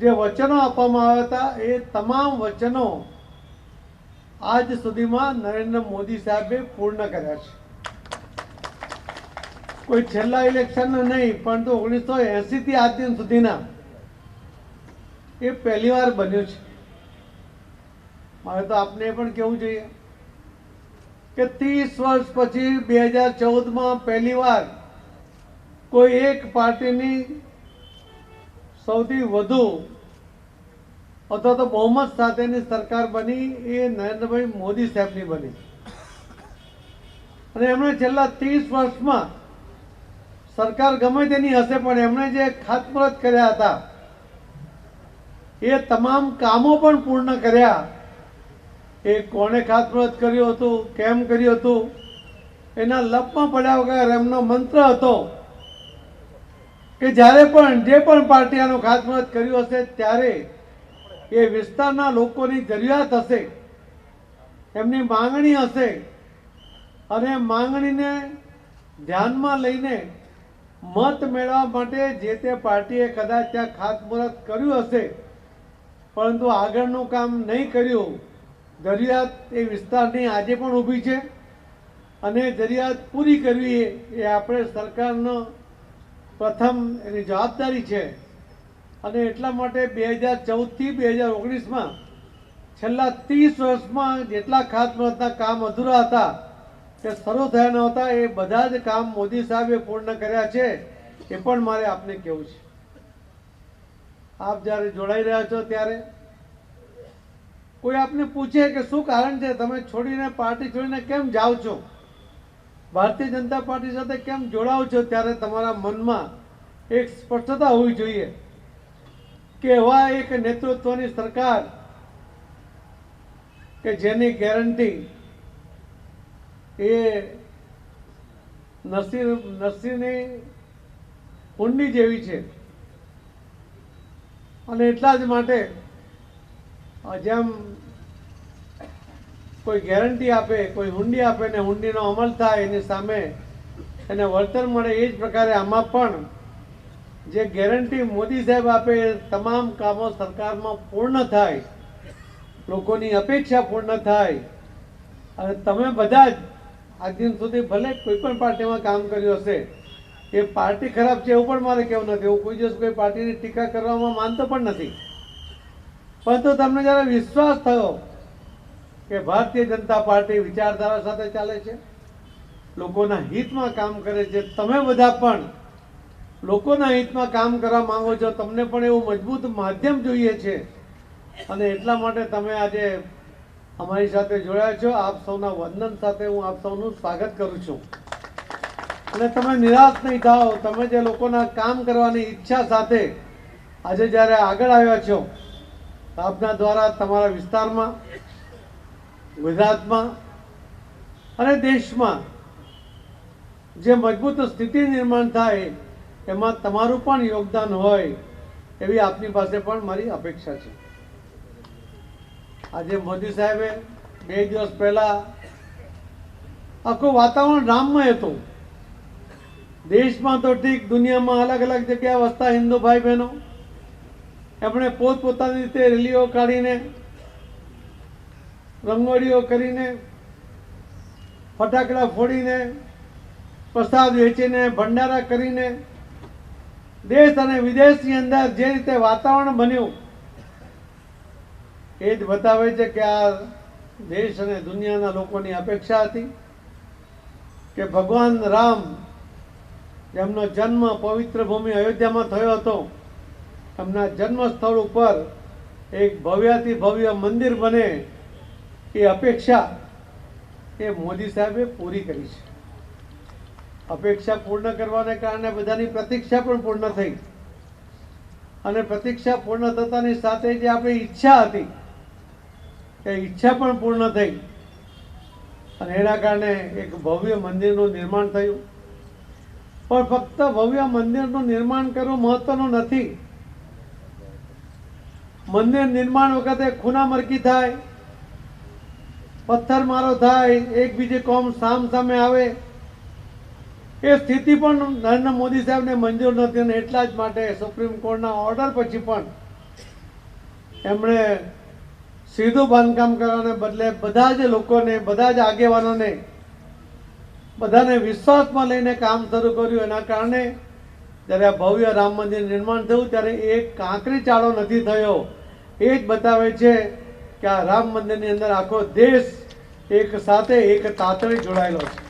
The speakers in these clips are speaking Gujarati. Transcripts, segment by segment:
જે વચનો આપવામાં આવ્યા હતા, એ તમામ વચનો આજ સુધીમાં નરેન્દ્ર મોદી સાહેબે પૂર્ણ કર્યા છે. કોઈ છેલ્લા ઇલેક્શન નહીં પરંતુ ઓગણીસો એંસીથી આજ દિન સુધીના એ પહેલી વાર બન્યું છે. મારે તો આપને પણ કહેવું જોઈએ કે ત્રીસ વર્ષ પછી બે હજાર ચૌદમાં પહેલી વાર કોઈ એક પાર્ટીની સૌથી વધુ અથવા તો બહુમત સાથેની સરકાર બની એ નરેન્દ્રભાઈ મોદી સાહેબની બની. અને એમણે છેલ્લા ત્રીસ વર્ષમાં સરકાર ગમે તેની હશે, પણ એમણે જે ખાતમુહૂર્ત કર્યા હતા, એ તમામ કામો પણ પૂર્ણ કર્યા. એ કોણે ખાતમુહૂર્ત કર્યું હતું, કેમ કર્યું હતું, એના લપમાં પડ્યા વગર એમનો મંત્ર હતો કે જ્યારે પણ જે પણ પાર્ટી આનું ખાતમુહૂર્ત કર્યું હશે, ત્યારે એ વિસ્તારના લોકોની જરૂરિયાત હશે, એમની માંગણી હશે અને માંગણીને ધ્યાનમાં લઈને મત મેળવવા માટે જે તે પાર્ટીએ કદાચ ત્યાં ખાતમુહૂર્ત કર્યું હશે, પરંતુ આગળનું કામ નહીં કર્યું. જરૂરિયાત એ વિસ્તારની આજે પણ ઊભી છે અને જરૂરિયાત પૂરી કરવી એ આપણે સરકારનો પ્રથમ એની જવાબદારી છે. અને એટલા માટે બે હજાર ચૌદથી બે હજાર ઓગણીસમાં છેલ્લા ત્રીસ વર્ષમાં જેટલા ખાતમુહૂર્તના કામ અધૂરા હતા કે શરૂ થયા નહોતા, એ બધા જ કામ મોદી સાહેબે પૂર્ણ કર્યા છે, એ પણ મારે આપને કહેવું છે. આપ જ્યારે જોડાઈ રહ્યા છો ત્યારે કોઈ આપને પૂછે કે શું કારણ છે? તમે છોડીને, પાર્ટી છોડીને કેમ જાઓ છો? ભારતીય જનતા પાર્ટી સાથે કેમ જોડાવ છો ત્યારે તમારા મનમાં એક સ્પષ્ટતા હોવી જોઈએ કે એવા એક નેતૃત્વની સરકાર કે જેની ગેરંટી એ નરસિંહ નરસિંહની ઊંડી જેવી છે. અને એટલા જ માટે જેમ કોઈ ગેરંટી આપે, કોઈ હુંડી આપે ને હુંડીનો અમલ થાય એની સામે એને વળતર મળે એ જ પ્રકારે આમાં પણ જે ગેરંટી મોદી સાહેબ આપે એ તમામ કામો સરકારમાં પૂર્ણ થાય, લોકોની અપેક્ષા પૂર્ણ થાય. અને તમે બધા જ આજ દિન સુધી ભલે કોઈ પણ પાર્ટીમાં કામ કર્યું હશે, એ પાર્ટી ખરાબ છે એવું પણ મારે કહેવું નથી. હું કોઈ દિવસ કોઈ પાર્ટીની ટીકા કરવામાં માનતો પણ નથી. પરંતુ તમને જ્યારે વિશ્વાસ થયો કે ભારતીય જનતા પાર્ટી વિચારધારા સાથે ચાલે છે? લોકોના હિતમાં કામ કરે છે. તમે બધા પણ લોકોના હિતમાં કામ કરવા માંગો છો. તમને પણ એવું મજબૂત માધ્યમ જોઈએ છે. અને એટલા માટે તમે આજે અમારી સાથે જોડાયા છો. આપ સૌના વંદન સાથે હું આપ સૌનું સ્વાગત કરું છું. અને તમે નિરાશ નહીં થાઓ. તમે જે લોકોના કામ કરવાની ઈચ્છા સાથે આજે જ્યારે આગળ આવ્યા છો, આપના દ્વારા તમારા વિસ્તારમાં ગુજરાતમાં અને દેશમાં જે મજબૂત સ્થિતિ નિર્માણ થાય, એમાં તમારું પણ યોગદાન હોય, એવી આપની પાસે પણ મારી અપેક્ષા છે. આજે મોદી સાહેબે બે દિવસ પહેલા આખું વાતાવરણ રામમય હતું. દેશમાં તો ઠીક, દુનિયામાં અલગ અલગ જગ્યાએ વસતા હિન્દુ ભાઈ બહેનો, એમણે પોતપોતાની રીતે રેલીઓ કાઢીને રંગોળીઓ કરીને, ફટાકડા ફોડીને, પ્રસાદ વેચીને, ભંડારા કરીને, દેશ અને વિદેશની અંદર જે રીતે વાતાવરણ બન્યું, એ જ બતાવે છે કે આ દેશ અને દુનિયાના લોકોની અપેક્ષા હતી કે ભગવાન રામ, જેમનો જન્મ પવિત્ર ભૂમિ અયોધ્યામાં થયો હતો, એમના જન્મ સ્થળ ઉપર એક ભવ્યાથી ભવ્ય મંદિર બને એ અપેક્ષા એ મોદી સાહેબે પૂરી કરી છે. અપેક્ષા પૂર્ણ કરવાને કારણે બધાની પ્રતીક્ષા પણ પૂર્ણ થઈ. અને પ્રતીક્ષા પૂર્ણ થતાની સાથે જે આપણી ઈચ્છા હતી, એ ઈચ્છા પણ પૂર્ણ થઈ. અને એના કારણે એક ભવ્ય મંદિરનું નિર્માણ થયું. પણ ફક્ત ભવ્ય મંદિરનું નિર્માણ કરવું મહત્વનું નથી. મંદિર નિર્માણ વખતે ખૂનામરકી થાય પથ્થરમારો થાય, એકબીજી કોમ સામ સામે આવે. એ સ્થિતિ પણ નરેન્દ્ર મોદી સાહેબને મંજૂર નથી અને એટલા જ માટે સુપ્રીમ કોર્ટના ઓર્ડર પછી પણ એમણે સીધું બાંધકામ કરવાને બદલે બધા જ લોકોને, બધા જ આગેવાનોને, બધાને વિશ્વાસમાં લઈને કામ શરૂ કર્યું. એના કારણે જ્યારે આ ભવ્ય રામ મંદિર નિર્માણ થયું, ત્યારે એક કાંકરી ચાળો નથી થયો. એ જ બતાવે છે કે આ રામ મંદિરની અંદર આખો દેશ એક સાથે એક તાતણે જોડાયેલો છે.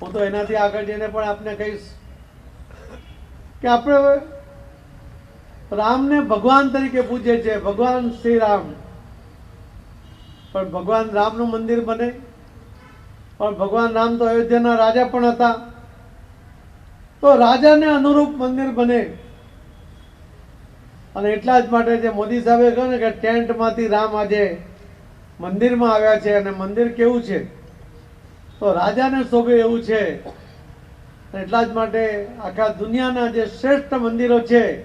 હું તો એનાથી આગળ જઈને પણ આપને કહીશ કે આપણે રામને ભગવાન તરીકે પૂજે છે, ભગવાન શ્રી રામ પણ ભગવાન રામનું મંદિર બને. પણ ભગવાન રામ તો અયોધ્યાના રાજા પણ હતા. તો રાજાને અનુરૂપ મંદિર બને. અને એટલા જ માટે જે મોદી સાહેબે કહ્યું ને કે ટેન્ટમાંથી રામ આજે મંદિરમાં આવ્યા છે અને મંદિર કેવું છે? તો રાજાને શોભે એવું છે. એટલા જ માટે આખા દુનિયાના જે શ્રેષ્ઠ મંદિરો છે,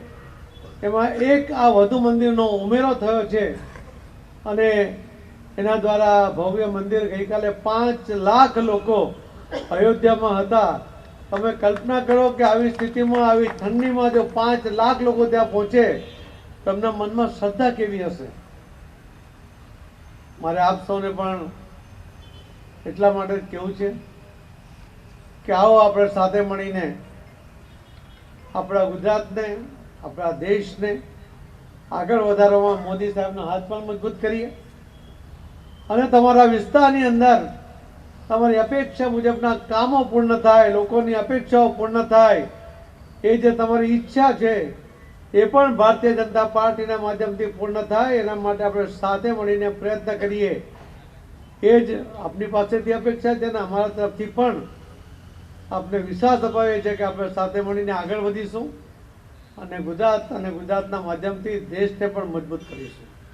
એમાં એક આ વધુ મંદિરનો ઉમેરો થયો છે. અને એના દ્વારા ભવ્ય મંદિર ગઈકાલે પાંચ લાખ લોકો અયોધ્યામાં હતા. તમે કલ્પના કરો કે આવી સ્થિતિમાં, આવી ઠંડીમાં જો પાંચ લાખ લોકો ત્યાં પહોંચે તમને મનમાં શ્રદ્ધા કેવી હશે? મારે આપ સૌને પણ એટલા માટે કેવું છે કે આવો આપણે સાથે મળીને આપણા ગુજરાતને, આપણા દેશને આગળ વધારવામાં મોદી સાહેબનો હાથ પણ મજબૂત કરીએ. અને તમારા વિસ્તારની અંદર તમારી અપેક્ષા મુજબના કામો પૂર્ણ થાય, લોકોની અપેક્ષાઓ પૂર્ણ થાય, એ જે તમારી ઈચ્છા છે એ પણ ભારતીય જનતા પાર્ટીના માધ્યમથી પૂર્ણ થાય. એના માટે આપણે સાથે મળીને પ્રયત્ન કરીએ. એ જ આપની પાસેથી અપેક્ષા છે અને અમારા તરફથી પણ આપને વિશ્વાસ અપાવે છે કે આપણે સાથે મળીને આગળ વધીશું અને ગુજરાત અને ગુજરાતના માધ્યમથી દેશને પણ મજબૂત કરીશું.